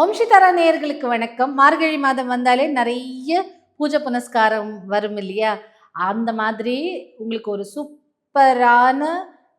ஓம் நேயர்களுக்கு வணக்கம். மார்கழி மாதம் வந்தாலே நிறைய பூஜை புனஸ்காரம் வரும் இல்லையா? அந்த மாதிரி உங்களுக்கு ஒரு சூப்பரான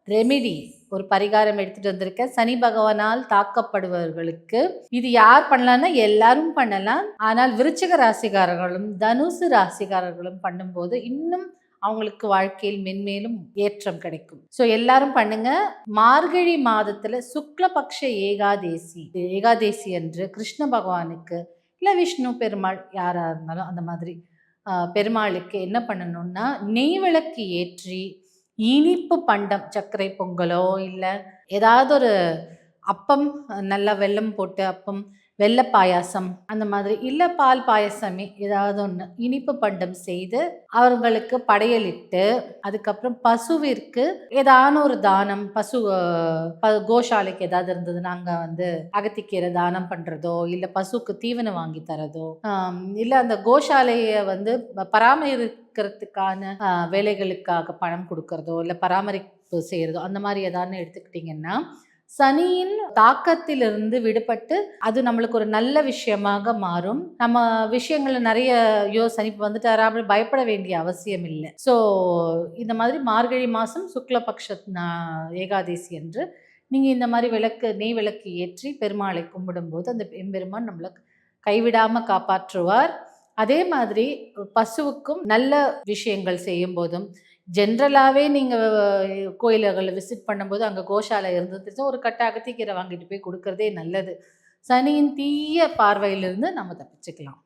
ரெமிடி ஒரு பரிகாரம் எடுத்துட்டு வந்திருக்கேன். சனி பகவானால் தாக்கப்படுபவர்களுக்கு. இது யார் பண்ணலாம்னா எல்லாரும் பண்ணலாம். ஆனால் விருச்சிக ராசிகாரர்களும் தனுசு ராசிக்காரர்களும் பண்ணும்போது இன்னும் அவங்களுக்கு வாழ்க்கையில் மென்மேலும் ஏற்றம் கிடைக்கும். ஸோ எல்லாரும் பண்ணுங்க. மார்கழி மாதத்துல சுக்லபக்ஷ ஏகாதேசி. ஏகாதேசி என்று கிருஷ்ண பகவானுக்கு இல்லை விஷ்ணு பெருமாள் யாராக இருந்தாலும் அந்த மாதிரி பெருமாளுக்கு என்ன பண்ணணும்னா நெய் விளக்கு ஏற்றி இனிப்பு பண்டம் சர்க்கரை பொங்கலோ இல்லை ஏதாவது ஒரு அப்பம் நல்லா வெல்லம் போட்டு அப்பம் வெள்ளை பாயாசம் அந்த மாதிரி இல்லை பால் பாயாசமே ஏதாவது ஒன்று இனிப்பு பண்டம் செய்து அவங்களுக்கு படையலிட்டு அதுக்கப்புறம் பசுவிற்கு ஏதான ஒரு தானம் பசு ப- கோஷாலைக்கு ஏதாவது இருந்தது நாங்கள் வந்து அகத்திக்கீரை தானம் பண்ணுறதோ இல்லை பசுக்கு தீவனம் வாங்கி தரதோ இல்லை அந்த கோஷாலையை வந்து பராமரிக்கிறதுக்கான வேலைகளுக்காக பணம் கொடுக்கறதோ இல்லை பராமரிப்பு செய்கிறதோ அந்த மாதிரி ஏதானு எடுத்துக்கிட்டிங்கன்னா சனியின் தாக்கத்திலிருந்து விடுபட்டு அது நம்மளுக்கு ஒரு நல்ல விஷயமாக மாறும். நம்ம விஷயங்கள்ல நிறைய ஐயோ சனி வந்துட்டாரா அப்படி பயப்பட வேண்டிய அவசியம் இல்லை. ஸோ இந்த மாதிரி மார்கழி மாதம் சுக்லபக்ஷ நா- ஏகாதசி என்று நீங்கள் இந்த மாதிரி விளக்கு நெய் விளக்கு ஏற்றி பெருமாளை கும்பிடும்போது அந்த எம்பெருமான் நம்மளை கைவிடாமல் காப்பாற்றுவார். அதே மாதிரி பசுவுக்கும் நல்ல விஷயங்கள் செய்யும் போதும் ஜென்ரலாகவே நீங்கள் கோயில்களை விசிட் பண்ணும்போது அங்கே கோஷாலை இருந்ததுன்னா ஒரு கட்ட அகத்திக்கீரை வாங்கிட்டு போய் கொடுக்கறதே நல்லது. சனியின் தீய பார்வையிலிருந்து நம்ம தப்பிச்சுக்கலாம்.